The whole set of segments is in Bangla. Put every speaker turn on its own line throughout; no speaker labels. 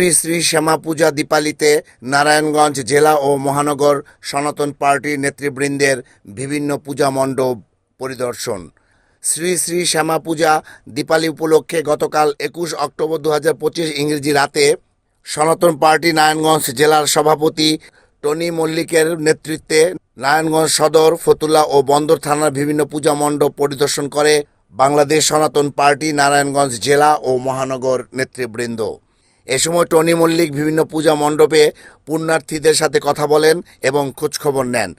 শ্রী শ্রী শ্যামা পূজা দীপালিতে নারায়ণগঞ্জ জেলা ও মহানগর সনাতন পার্টির নেতৃবৃন্দের বিভিন্ন পূজা মণ্ডপ পরিদর্শন শ্রী শ্রী শ্যামা পূজা দীপালি উপলক্ষে গতকাল একুশ অক্টোবর দু পঁচিশ ইংরেজি রাতে সনাতন পার্টি নারায়ণগঞ্জ জেলার সভাপতি টনি মল্লিকের নেতৃত্বে নারায়ণগঞ্জ সদর ফতুল্লা ও বন্দর থানার বিভিন্ন পূজা মণ্ডপ পরিদর্শন করে বাংলাদেশ সনাতন পার্টি নারায়ণগঞ্জ জেলা ও মহানগর নেতৃবৃন্দ এ সময় টনি মল্লিক বিভিন্ন পূজা মণ্ডপে পুণ্যার্থীদের সাথে কথা বলেন এবং খোঁজখবর নেন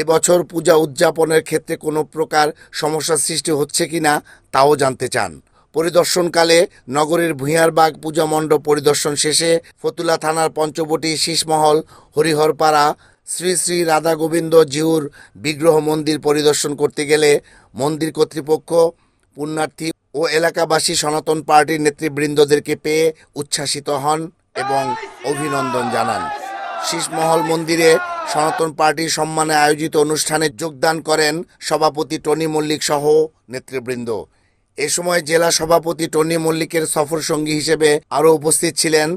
এবছর পূজা উদযাপনের ক্ষেত্রে কোনো প্রকার সমস্যার সৃষ্টি হচ্ছে কি না তাও জানতে চান পরিদর্শনকালে নগরের ভূঁয়ারবাগ পূজা মণ্ডপ পরিদর্শন শেষে ফতুলা থানার পঞ্চবটি শীষমহল হরিহরপাড়া শ্রী শ্রী রাধা গোবিন্দ জিউর বিগ্রহ মন্দির পরিদর্শন করতে গেলে মন্দির কর্তৃপক্ষ পুণ্যার্থী ও এলাকাবাসী সনাতন পার্টির নেতৃবৃন্দদেরকে পেয়ে উচ্ছ্বাসিত হন এবং অভিনন্দন জানান শীষমহল মন্দিরে সনাতন পার্টির সম্মানে আয়োজিত অনুষ্ঠানে যোগদান করেন সভাপতি টনি মল্লিক সহ নেতৃবৃন্দ এ সময় জেলা সভাপতি টনি মল্লিকের সফর সঙ্গী হিসেবে আরও উপস্থিত ছিলেন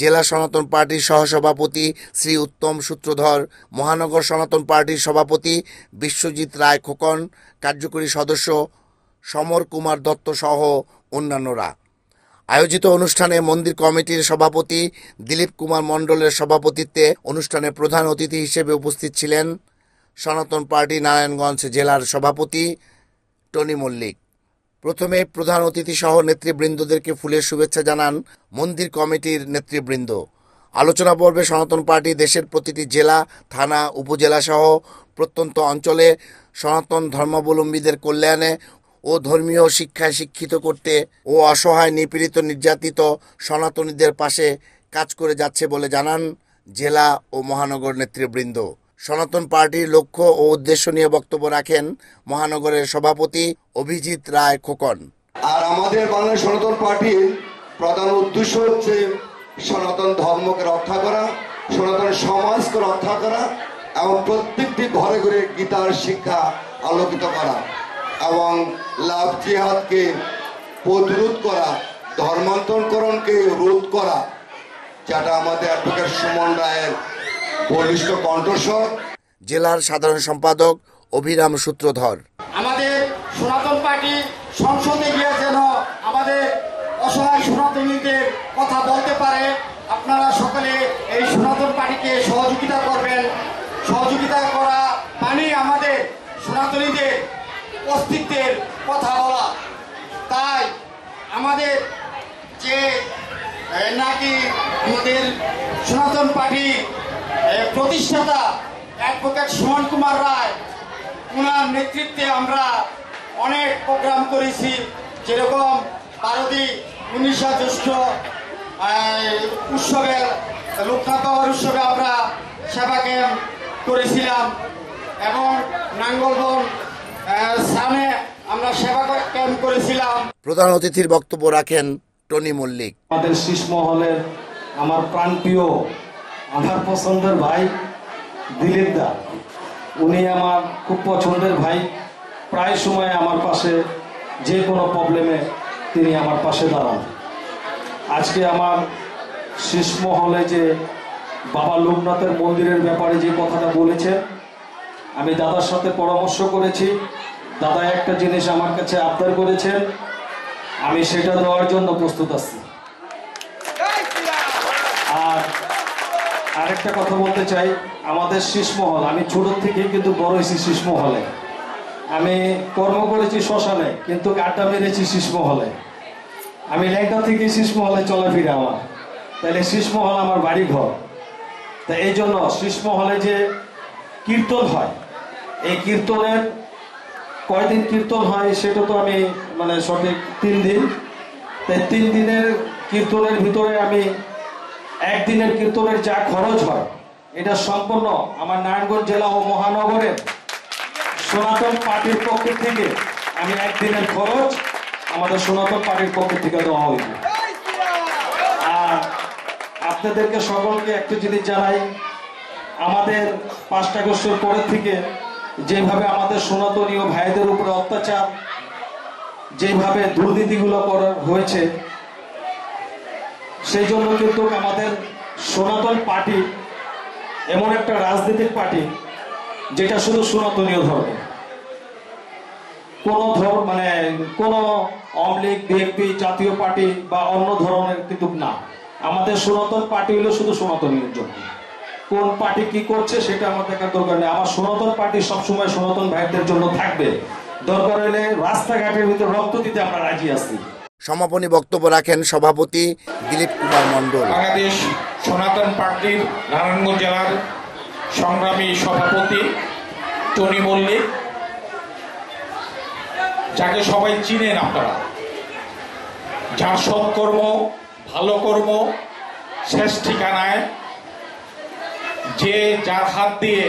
জেলা সনাতন পার্টির সহসভাপতি শ্রী উত্তম সূত্রধর মহানগর সনাতন পার্টির সভাপতি বিশ্বজিৎ রায় খোকন কার্যকরী সদস্য সমর কুমার দত্ত সহ অন্যান্যরা আয়োজিত অনুষ্ঠানে মন্দির কমিটির সভাপতি দিলীপ কুমার মণ্ডলের সভাপতিত্বে অনুষ্ঠানে প্রধান অতিথি হিসেবে উপস্থিত ছিলেন সনাতন পার্টি নারায়ণগঞ্জ জেলার সভাপতি টনি মল্লিক প্রথমে প্রধান অতিথি সহ নেতৃবৃন্দদেরকে ফুলের শুভেচ্ছা জানান মন্দির কমিটির নেতৃবৃন্দ আলোচনা পর্বে সনাতন পার্টি দেশের প্রতিটি জেলা থানা উপজেলা সহ প্রত্যন্ত অঞ্চলে সনাতন ধর্মাবলম্বীদের কল্যাণে ও ধর্মীয় শিক্ষায় শিক্ষিত করতে ও অসহায় নিপীড়িত নির্যাতিত সনাতনীদের পাশে কাজ করে যাচ্ছে বলে জানান জেলা ও মহানগর নেতৃবৃন্দ সনাতন পার্টির লক্ষ্য ও উদ্দেশ্য নিয়ে বক্তব্য রাখেন মহানগরের সভাপতি অভিজিৎ রায় খোকন
আর আমাদের বাংলা সনাতন পার্টির প্রধান উদ্দেশ্য হচ্ছে সনাতন ধর্মকে রক্ষা করা সনাতন সমাজকে রক্ষা করা এবং প্রত্যেকটি ঘরে ঘরে গীতার শিক্ষা আলোকিত করা এবং লাভ জিহাদকে প্রতিরোধ করা ধর্মান্তরকরণকে রোধ করা যেটা আমাদের অ্যাডভোকেট সুমন রায়ের বলিষ্ঠ কণ্ঠস্বর
জেলার সাধারণ সম্পাদক অভিরাম সূত্রধর
আমাদের সনাতন পার্টি সংসদে গিয়ে যেন আমাদের অসহায় সনাতনীদের কথা বলতে পারে আপনারা সকলে এই সনাতন পার্টিকে সহযোগিতা করবেন সহযোগিতা কর্তৃত্বের কথা বলা তাই আমাদের যে নাকি আমাদের সনাতন পার্টি প্রতিষ্ঠাতা অ্যাডভোকেট সুমন কুমার রায় ওনার নেতৃত্বে আমরা অনেক প্রোগ্রাম করেছি যেরকম ভারতী উনিশা জ্যৈষ্ঠ উৎসবের লোকনাথ উৎসবে আমরা সেবা ক্যাম্প করেছিলাম এবং নাঙ্গলবন সামনে আমরা করেছিলাম
প্রধান অতিথির বক্তব্য রাখেন টনি মল্লিক
আমাদের শীষ মহলের আমার প্রাণপ্রিয় আমার পছন্দের ভাই দিলীপ দা উনি আমার খুব পছন্দের ভাই প্রায় সময় আমার পাশে যে কোনো প্রবলেমে তিনি আমার পাশে দাঁড়ান আজকে আমার শীষ মহলে যে বাবা লোকনাথের মন্দিরের ব্যাপারে যে কথাটা বলেছে আমি দাদার সাথে পরামর্শ করেছি দাদা একটা জিনিস আমার কাছে আবদার করেছেন আমি সেটা দেওয়ার জন্য প্রস্তুত আছি আর আরেকটা কথা বলতে চাই আমাদের শীষমহল আমি ছোটোর থেকেই কিন্তু বড় হয়েছি শীষমহলে আমি কর্ম করেছি শ্মশানে কিন্তু আড্ডা মেরেছি শীষমহলে আমি ল্যাংটা থেকে শীষমহলে ফিরে আমার তাহলে শীষমহল আমার বাড়ি ঘর তা এই জন্য শীষমহলে যে কীর্তন হয় এই কীর্তনের কয়দিন কীর্তন হয় সেটা তো আমি মানে সঠিক তিন দিন তাই তিন দিনের কীর্তনের ভিতরে আমি একদিনের কীর্তনের যা খরচ হয় এটা সম্পূর্ণ আমার নারায়ণগঞ্জ জেলা ও মহানগরের সনাতন পার্টির পক্ষ থেকে আমি একদিনের খরচ আমাদের সনাতন পার্টির পক্ষ থেকে দেওয়া হয়েছে আর আপনাদেরকে সকলকে একটু জিনিস জানাই আমাদের পাঁচটা গোষ্ঠীর পরের থেকে যেভাবে আমাদের সনাতনীয় ভাইদের উপরে অত্যাচার যেভাবে দুর্নীতিগুলো হয়েছে সেই জন্য কিন্তু আমাদের সনাতন পার্টি এমন একটা রাজনৈতিক পার্টি যেটা শুধু সনাতনীয় ধর্ম কোনো ধর্ম মানে কোনো অমলিক লীগ বিএনপি জাতীয় পার্টি বা অন্য ধরনের কিন্তু না আমাদের সনাতন পার্টি হলো শুধু সনাতনীয় জন্য কোন পার্টি কি করছে সেটা আমার দেখার দরকার নেই আমার সনাতন পার্টি সবসময় সনাতন ভাইদের জন্য থাকবে দরকার হলে রাস্তাঘাটের ভিতরে রক্ত দিতে আমরা রাজি আছি
সমাপনী বক্তব্য রাখেন সভাপতি দিলীপ কুমার মন্ডল
বাংলাদেশ সনাতন পার্টির নারায়ণগঞ্জ জেলার সংগ্রামী সভাপতি টনি মল্লিক যাকে সবাই চিনেন আপনারা যার সৎকর্ম ভালো কর্ম শেষ ঠিকানায় যে যার হাত দিয়ে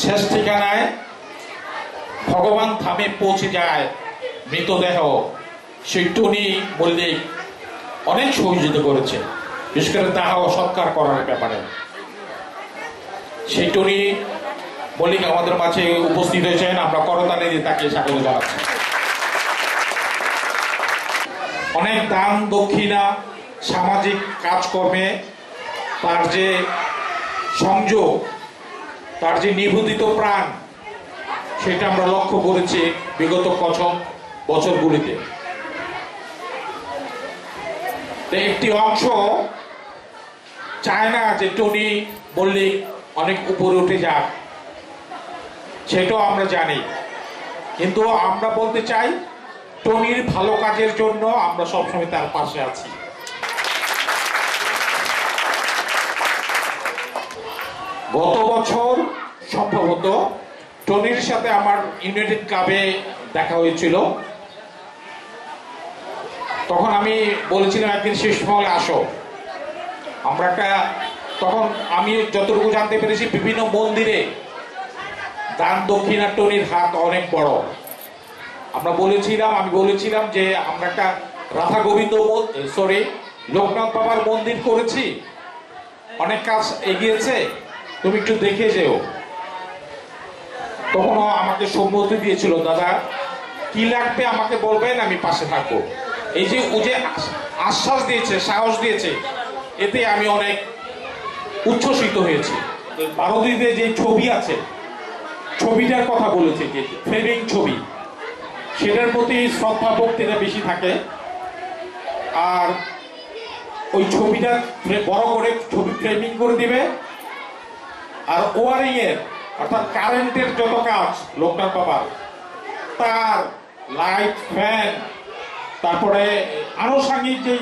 শেষ ঠিকানায় ভগবান থামে পৌঁছে যায় মৃতদেহ সেই টনি মল্লিক অনেক সহযোগিতা করেছে বিশেষ করে তাহা সৎকার করার ব্যাপারে সেই টনি মল্লিক আমাদের মাঝে উপস্থিত হয়েছেন আমরা করতালি দিয়ে তাকে স্বাগত জানাচ্ছি অনেক দান দক্ষিণা সামাজিক কাজকর্মে তার যে সংযোগ তার যে নিবেদিত প্রাণ সেটা আমরা লক্ষ্য করেছি বিগত কছম বছরগুলিতে একটি অংশ চায় না যে টনি বললে অনেক উপরে উঠে যাক সেটাও আমরা জানি কিন্তু আমরা বলতে চাই টনির ভালো কাজের জন্য আমরা সবসময় তার পাশে আছি গত বছর সম্ভবত টনির সাথে আমার ইউনাইটেড ক্লাবে দেখা হয়েছিল তখন আমি বলেছিলাম একদিন শেষ মহলে আসো আমরা একটা তখন আমি যতটুকু জানতে পেরেছি বিভিন্ন মন্দিরে দান দক্ষিণা টনির হাত অনেক বড় আমরা বলেছিলাম আমি বলেছিলাম যে আমরা একটা রাধা গোবিন্দ সরি লোকনাথ বাবার মন্দির করেছি অনেক কাজ এগিয়েছে তুমি একটু দেখে যেও তখনও আমাকে সম্মতি দিয়েছিল দাদা কি লাগবে আমাকে বলবেন আমি পাশে থাকবো এই যে ও যে আশ্বাস দিয়েছে সাহস দিয়েছে এতে আমি অনেক উচ্ছ্বসিত হয়েছি ভারতীয়দের যে ছবি আছে ছবিটার কথা বলেছে যে ফ্রেমিং ছবি সেটার প্রতি শ্রদ্ধা ভক্তিটা বেশি থাকে আর ওই ছবিটা বড় করে ছবি ফ্রেমিং করে দিবে আর ওয়ারিং এর অর্থাৎ কারেন্টের যত কাজ লোকটার পাবার তার লাইট ফ্যান তারপরে আনুষঙ্গিক যে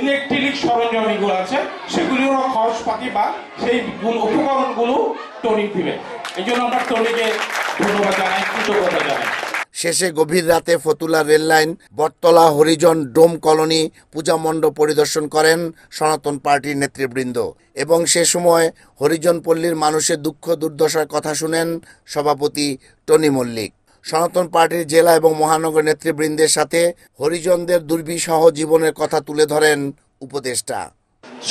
ইলেকট্রিক এগুলো আছে সেগুলিরও পাতি বা সেই উপকরণগুলো টনিক দিবে এই জন্য আমরা টনিকে ধন্যবাদ জানাই কৃতজ্ঞতা জানাই
শেষে গভীর রাতে ফতুলা রেললাইন বটতলা হরিজন ডোম কলোনি পূজা মণ্ডপ পরিদর্শন করেন সনাতন পার্টির নেতৃবৃন্দ এবং সে সময় হরিজন পল্লীর মানুষের দুঃখ দুর্দশার কথা শুনেন সভাপতি টনি মল্লিক সনাতন পার্টির জেলা এবং মহানগর নেতৃবৃন্দের সাথে হরিজনদের দুর্বিসহ জীবনের কথা তুলে ধরেন উপদেষ্টা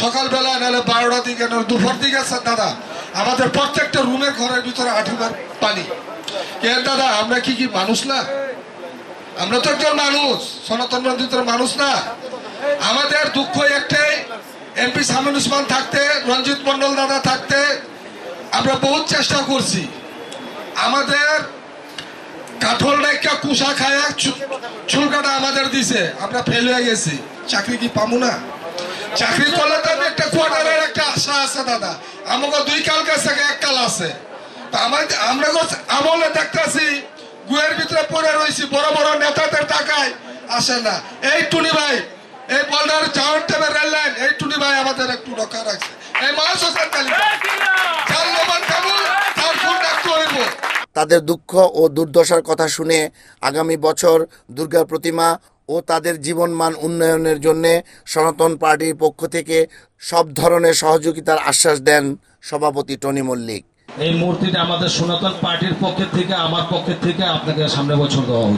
সকালবেলা নাহলে বারোটা দিকে দুপুর দিকে দাদা আমাদের প্রত্যেকটা রুমে ঘরের ভিতরে আঠুকার পানি কে দাদা আমরা কি কি মানুষ না আমরা তো একজন মানুষ সনাতন রঞ্জিতের মানুষ না আমাদের দুঃখ একটাই এমপি সামিন উসমান থাকতে রঞ্জিত মন্ডল দাদা থাকতে আমরা বহু চেষ্টা করছি আমাদের কাঠল নাইকা কুষা খায়া চুলকাটা আমাদের দিছে আমরা ফেল হয়ে গেছি চাকরি কি পামু না চাকরি করলে তো আমি একটা কোয়ার্টারের একটা আশা আছে দাদা আমাকে দুই কাল কাছে এক কাল আছে আমাদের আমরা আমলে দেখতেছি গুয়ের ভিতরে পড়ে রয়েছি বড় বড় নেতাদের টাকায় আসে না এই টুনি ভাই এই বলডার চাওয়ার টেবে রেল লাইন এই টুনি ভাই আমাদের একটু রক্ষা রাখছে এই
তাদের দুঃখ ও দুর্দশার কথা শুনে আগামী বছর দুর্গা প্রতিমা ও তাদের জীবনমান উন্নয়নের জন্যে সনাতন পার্টির পক্ষ থেকে সব ধরনের সহযোগিতার আশ্বাস দেন সভাপতি টনি মল্লিক এই মূর্তিটা আমাদের সনাতন পার্টির পক্ষের থেকে আমার পক্ষের থেকে আপনাকে সামনে বছর দেওয়া হল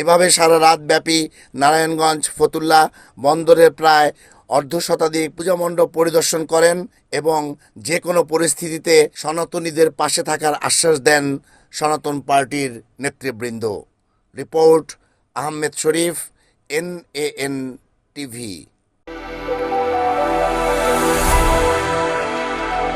এভাবে সারা রাত ব্যাপী নারায়ণগঞ্জ ফতুল্লা বন্দরের প্রায় অর্ধ শতাধিক পূজামণ্ডপ পরিদর্শন করেন এবং যে কোনো পরিস্থিতিতে সনাতনীদের পাশে থাকার আশ্বাস দেন সনাতন পার্টির নেতৃবৃন্দ report Ahmed Sharif N A N TV